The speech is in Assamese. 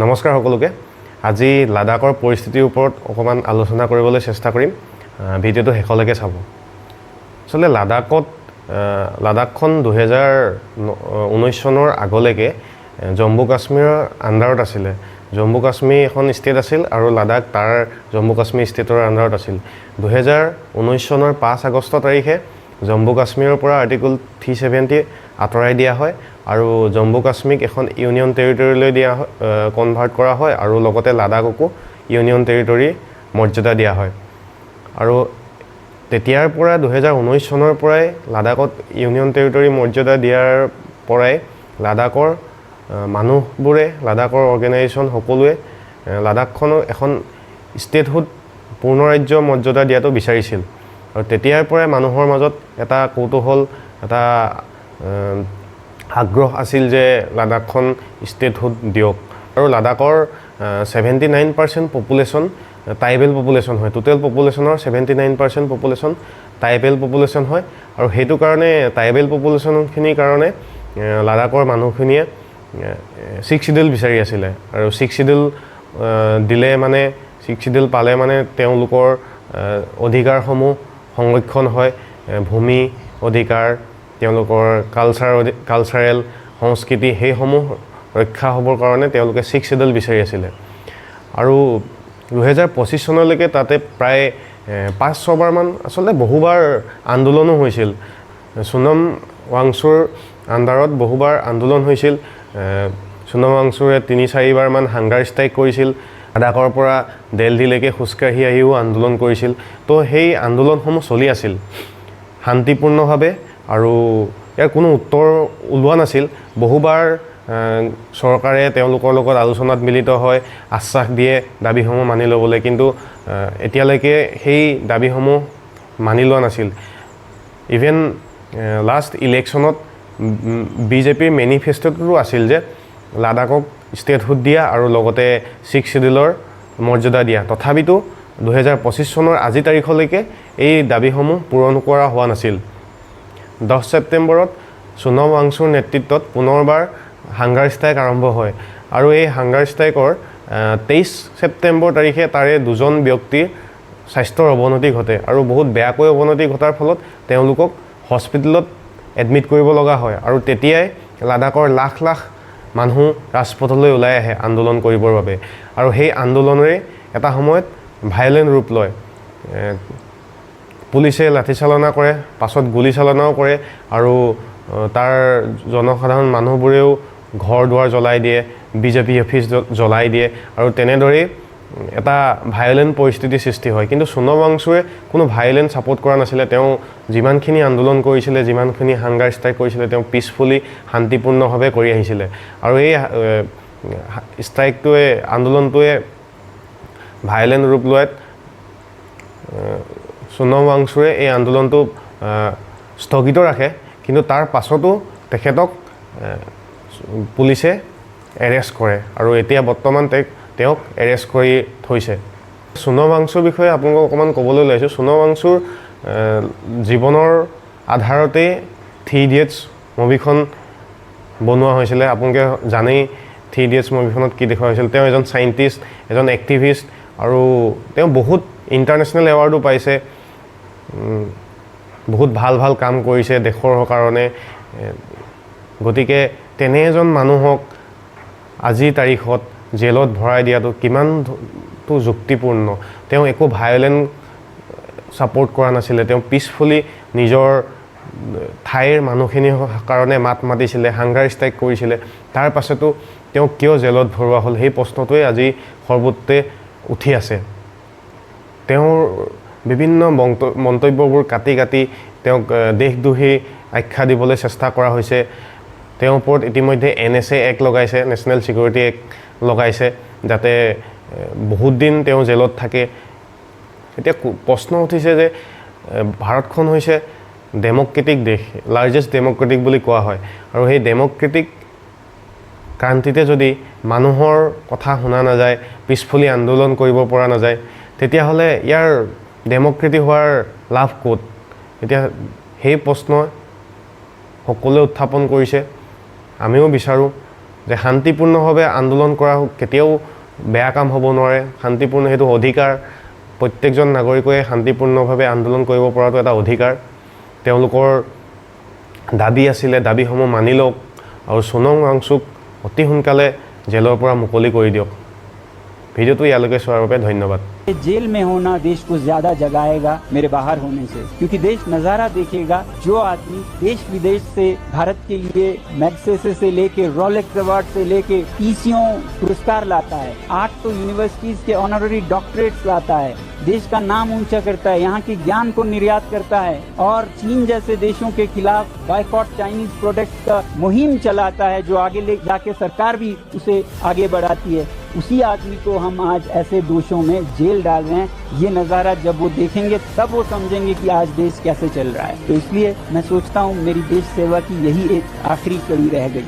নমস্কাৰ সকলোকে। আজি লাডাখৰ পৰিস্থিতিৰ ওপৰত অকণমান আলোচনা কৰিবলৈ চেষ্টা কৰিম। ভিডিঅ'টো শেষলৈকে চাব। আচলতে লাডাখত লাডাখখন দুহেজাৰ ঊনৈছ চনৰ আগলৈকে জম্মু কাশ্মীৰৰ আণ্ডাৰত আছিলে। জম্মু কাশ্মীৰ এখন ষ্টেট আছিল আৰু লাডাখ তাৰ জম্মু কাশ্মীৰ ষ্টেটৰ আণ্ডাৰত আছিল। দুহেজাৰ ঊনৈছ চনৰ পাঁচ আগষ্ট তাৰিখে জম্মু কাশ্মীৰৰ পৰা আৰ্টিকল থ্ৰী ছেভেণ্টি আঁতৰাই দিয়া হয়। আৰু জম্মু কাশ্মীৰক এখন ইউনিয়ন টেৰিটৰীলৈ দিয়া কনভাৰ্ট কৰা হয় আৰু লগতে লাডাখকো ইউনিয়ন টেৰিটৰী মৰ্যাদা দিয়া হয়। আৰু তেতিয়াৰ পৰা দুহেজাৰ ঊনৈছ চনৰ পৰাই লাডাখত ইউনিয়ন টেৰিটৰী মৰ্যাদা দিয়াৰ পৰাই লাডাখৰ মানুহবোৰে লাডাখৰ অৰ্গেনাইজেশ্যন সকলোৱে আহ, লাডাখখনক এখন ষ্টেটহুড পূৰ্ণ ৰাজ্য মৰ্যাদা দিয়াটো বিচাৰিছিল। আৰু তেতিয়াৰ পৰাই মানুহৰ মাজত এটা কৌতূহল এটা আগ্ৰহ আছিল যে লাডাখখন ষ্টেটহুড দিয়ক। আৰু লাডাখৰ seventy nine percent population tribal population হয়। Total পপুলেশ্যনৰ seventy nine percent population tribal population হয়। আৰু সেইটো কাৰণে ট্ৰাইবেল পপুলেশ্যনখিনিৰ কাৰণে লাডাখৰ মানুহখিনিয়ে ছিক্স চিডিউল বিচাৰি আছিলে। আৰু ছিক্স চিডিউল দিলে মানে ছিক্স চিডিউল পালে মানে তেওঁলোকৰ অধিকাৰসমূহ সংৰক্ষণ হয়। ভূমি অধিকাৰ তেওঁলোকৰ কালচাৰ কালচাৰেল সংস্কৃতি সেইসমূহ ৰক্ষা হ'বৰ কাৰণে তেওঁলোকে ছিক্স চিডিউল বিচাৰি আছিলে। আৰু দুহেজাৰ পঁচিছ চনলৈকে তাতে প্ৰায় পাঁচ ছবাৰমান আচলতে বহুবাৰ আন্দোলনো হৈছিল। সোণম ৱাংচুৰ আণ্ডাৰত বহুবাৰ আন্দোলন হৈছিল। এ, ৱাংচুৰে তিনি চাৰিবাৰমান হাংগাৰ ষ্ট্ৰাইক কৰিছিল। লাডাখৰ পৰা দেলহিলৈকে খোজকাঢ়ি আহিও আন্দোলন কৰিছিল। তো সেই আন্দোলনসমূহ চলি আছিল। শান্তিপূৰ্ণভাৱে আৰু ইয়াৰ কোনো উত্তৰ ওলোৱা নাছিল। বহুবাৰ চৰকাৰে তেওঁলোকৰ লগত আলোচনাত মিলিত হয় আশ্বাস দিয়ে দাবীসমূহ মানি ল'বলৈ। কিন্তু এতিয়ালৈকে সেই দাবীসমূহ মানি লোৱা নাছিল। ইভেন লাষ্ট ইলেকশ্যনত বিজেপিৰ মেনিফেষ্টোতো আছিল যে লাডাখক ষ্টেটহুড দিয়া আৰু লগতে ছিক্স চিডিউলৰ মৰ্যাদা দিয়া। তথাপিতো দুহেজাৰ পঁচিছ চনৰ আজি তাৰিখলৈকে এই দাবীসমূহ পূৰণ কৰা হোৱা নাছিল। দহ ছেপ্টেম্বৰত সোণম ৱাংচুৰ নেতৃত্বত পুনৰবাৰ হাংগাৰ ষ্ট্ৰাইক আৰম্ভ হয়। আৰু এই হাংগাৰ ষ্ট্ৰাইকৰ তেইছ ছেপ্টেম্বৰ তাৰিখে তাৰে দুজন ব্যক্তিৰ স্বাস্থ্যৰ অৱনতি ঘটে আৰু বহুত বেয়াকৈ অৱনতি ঘটাৰ ফলত তেওঁলোকক হস্পিটেলত এডমিট কৰিব লগা হয়। আৰু তেতিয়াই লাডাখৰ লাখ লাখ মানুহ ৰাজপথলৈ ওলাই আহে আন্দোলন কৰিবৰ বাবে। আৰু সেই আন্দোলনেৰে এটা সময়ত ভায়লেণ্ট ৰূপ লয়। পুলিচে লাঠিচালনা কৰে পাছত গুলীচালনাও কৰে আৰু তাৰ জনসাধাৰণ মানুহবোৰেও ঘৰ দুৱাৰ জ্বলাই দিয়ে অফিচ জ- জ্বলাই দিয়ে আৰু তেনেদৰেই এটা ভায়লেণ্ট পৰিস্থিতিৰ সৃষ্টি হয়। কিন্তু ৱাংচুৱে কোনো ভায়লেণ্ট ছাপোৰ্ট কৰা নাছিলে। তেওঁ যিমানখিনি আন্দোলন কৰিছিলে যিমানখিনি হাংগাৰ ষ্ট্ৰাইক কৰিছিলে তেওঁ পিচফুলি শান্তিপূৰ্ণভাৱে কৰি আহিছিলে। আৰু এই ষ্ট্ৰাইকটোৱে আন্দোলনটোৱে ভায়লেণ্ট ৰূপ লোৱাত সোণম ৱাংচুৰে এই আন্দোলনটো স্থগিত ৰাখে। কিন্তু তাৰ পাছতো তেখেতক পুলিচে এৰেষ্ট কৰে। আৰু এতিয়া বৰ্তমান তেওঁক তেওঁক এৰেষ্ট কৰি থৈছে। সোণম ৱাংচুৰ বিষয়ে আপোনালোকক অকণমান ক'বলৈ ওলাইছোঁ। সোণম ৱাংচুৰ জীৱনৰ আধাৰতেই থ্ৰী ইডিয়েটছ মুভিখন বনোৱা হৈছিলে। আপোনালোকে জানেই থ্ৰী ইডিয়েটছ মুভিখনত কি দেখুওৱা হৈছিল। তেওঁ এজন চাইণ্টিষ্ট, এজন এক্টিভিষ্ট আৰু তেওঁ বহুত ইণ্টাৰনেশ্যনেল এৱাৰ্ডো পাইছে। বহুত ভাল ভাল কাম কৰিছে দেশৰ কাৰণে। গতিকে তেনে এজন মানুহক আজিৰ তাৰিখত জেলত ভৰাই দিয়াটো কিমানটো যুক্তিপূৰ্ণ। তেওঁ একো ভায়লেণ্ট ছাপোৰ্ট কৰা নাছিলে। তেওঁ পিচফুলি নিজৰ ঠাইৰ মানুহখিনিৰ কাৰণে মাত মাতিছিলে হাংগাৰ ষ্ট্ৰাইক কৰিছিলে। তাৰ পাছতো তেওঁ কিয় জেলত ভৰোৱা হ'ল সেই প্ৰশ্নটোৱে আজি সৰ্বত্ৰে উঠি আছে। তেওঁৰ বিভিন্ন মন্ত- মন্তব্যবোৰ কাটি কাটি তেওঁক আহ, দেশদ্ৰোহী আখ্যা দিবলৈ চেষ্টা কৰা হৈছে। তেওঁৰ ওপৰত ইতিমধ্যে এন এছ এ এক্ট লগাইছে নেশ্যনেল ছিকিউৰিটি এক্ট লগাইছে যাতে বহুত দিন তেওঁ জেলত থাকে। এতিয়া প্ৰশ্ন উঠিছে যে ভাৰতখন হৈছে ডেম'ক্ৰেটিক দেশ লাৰ্জেষ্ট ডেম'ক্ৰেটিক বুলি কোৱা হয়। আৰু সেই ডেম'ক্ৰেটিক ক্ৰান্তিতে যদি মানুহৰ কথা শুনা নাযায় পিছফুলি আন্দোলন কৰিব পৰা নাযায় তেতিয়াহ'লে ইয়াৰ ডেম'ক্ৰেটিক হোৱাৰ লাভ ক'ত? এতিয়া সেই প্ৰশ্ন সকলোৱে উত্থাপন কৰিছে। আমিও বিচাৰোঁ যে শান্তিপূৰ্ণভাৱে আন্দোলন কৰা কেতিয়াও বেয়া কাম হ'ব নোৱাৰে। শান্তিপূৰ্ণ সেইটো অধিকাৰ। প্ৰত্যেকজন নাগৰিকে শান্তিপূৰ্ণভাৱে আন্দোলন কৰিব পৰাটো এটা অধিকাৰ। তেওঁলোকৰ দাবী আছিলে দাবীসমূহ মানি লওক আৰু সোণং ৱাংচুক অতি সোনকালে জেলৰ পৰা মুকলি কৰি দিয়ক। ভিডিঅ'টো ইয়ালৈকে চোৱাৰ বাবে ধন্যবাদ। जेल में होना देश को ज़्यादा जगाएगा मेरे बाहर होने से। क्योंकि देश नज़ारा देखेगा, जो आदमी देश विदेश से, भारत के लिए मैग्सेसे से लेके रोलेक्स अवार्ड से लेके पीसीओ पुरस्कार लाता है। आठ तो यूनिवर्सिटीज के ऑनररी डॉक्टरेट्स लाता है। देश का नाम ऊँचा करता है, यहाँ के ज्ञान को निर्यात करता है और चीन जैसे देशों के खिलाफ बाइकॉट चाइनीज़ प्रोडक्ट्स का मुहिम चलाता है, जो आगे ले जाके सरकार भी उसे आगे बढ़ाती है। उसी आदमी को हम आज ऐसे दोषों में जेल डाल रहे हैं। ये नज़ारा जब वो देखेंगे, तब वो समझेंगे कि आज देश कैसे चल रहा है। तो इसलिए मैं सोचता हूँ, मेरी देश सेवा की यही एक आखिरी कड़ी रह गई।